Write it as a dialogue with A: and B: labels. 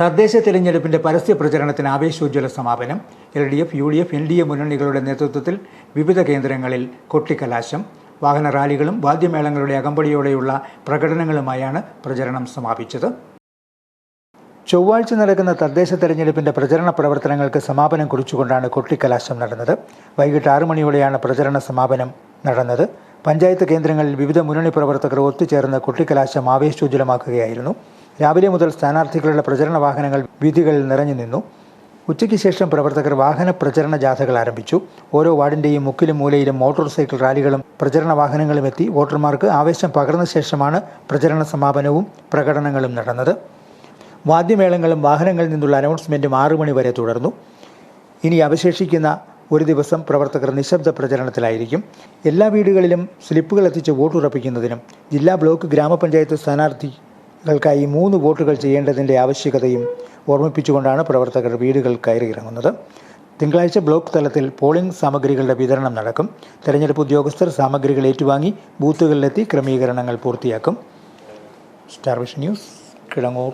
A: തദ്ദേശ തെരഞ്ഞെടുപ്പിന്റെ പരസ്യ പ്രചരണത്തിന് ആവേശോജ്വല സമാപനം L D F U D F N D A മുന്നണികളുടെ നേതൃത്വത്തിൽ വിവിധ കേന്ദ്രങ്ങളിൽ കൊട്ടിക്കലാശം വാഹന റാലികളും വാദ്യമേളങ്ങളുടെ അകമ്പടിയോടെയുള്ള പ്രകടനങ്ങളുമായാണ് പ്രചരണം സമാപിച്ചത്. ചൊവ്വാഴ്ച നടക്കുന്ന തദ്ദേശ തെരഞ്ഞെടുപ്പിന്റെ പ്രചരണ പ്രവർത്തനങ്ങൾക്ക് സമാപനം കുറിച്ചുകൊണ്ടാണ് കൊട്ടിക്കലാശം നടന്നത്. വൈകിട്ട് ആറു മണിയോടെയാണ് പ്രചരണ സമാപനം നടന്നത്. പഞ്ചായത്ത് കേന്ദ്രങ്ങളിൽ വിവിധ മുന്നണി പ്രവർത്തകർ ഒത്തുചേർന്ന് കൊട്ടിക്കലാശം ആവേശോജ്വലമാക്കുകയായിരുന്നു. രാവിലെ മുതൽ സ്ഥാനാർത്ഥികളുടെ പ്രചരണ വാഹനങ്ങൾ വീഥികളിൽ നിറഞ്ഞു നിന്നു. ഉച്ചയ്ക്ക് ശേഷം പ്രവർത്തകർ വാഹന പ്രചരണ ജാഥകൾ ആരംഭിച്ചു. ഓരോ വാർഡിന്റെയും മുക്കിലും മൂലയിലും മോട്ടോർ സൈക്കിൾ റാലികളും പ്രചരണ വാഹനങ്ങളും എത്തി. വോട്ടർമാർക്ക് ആവേശം പകർന്ന ശേഷമാണ് പ്രചരണ സമാപനവും പ്രകടനങ്ങളും നടന്നത്. വാദ്യമേളങ്ങളും വാഹനങ്ങളിൽ നിന്നുള്ള അനൗൺസ്മെന്റും ആറു മണിവരെ തുടർന്നു. ഇനി അവശേഷിക്കുന്ന ഒരു ദിവസം പ്രവർത്തകർ നിശബ്ദ പ്രചരണത്തിലായിരിക്കും. എല്ലാ വീടുകളിലും സ്ലിപ്പുകൾ എത്തിച്ച് വോട്ടുറപ്പിക്കുന്നതിനും ജില്ലാ ബ്ലോക്ക് ഗ്രാമപഞ്ചായത്ത് സ്ഥാനാർത്ഥികൾക്കായി മൂന്ന് വോട്ടുകൾ ചെയ്യേണ്ടതിന്റെ ആവശ്യകതയും ഓർമ്മിപ്പിച്ചുകൊണ്ടാണ് പ്രവർത്തകർ വീടുകൾ കയറിയിറങ്ങുന്നത്. തിങ്കളാഴ്ച ബ്ലോക്ക് തലത്തിൽ പോളിംഗ് സാമഗ്രികളുടെ വിതരണം നടക്കും. തെരഞ്ഞെടുപ്പ് ഉദ്യോഗസ്ഥർ സാമഗ്രികൾ ഏറ്റുവാങ്ങി ബൂത്തുകളിലെത്തി ക്രമീകരണങ്ങൾ പൂർത്തിയാക്കും. Starvish news Kidangoor.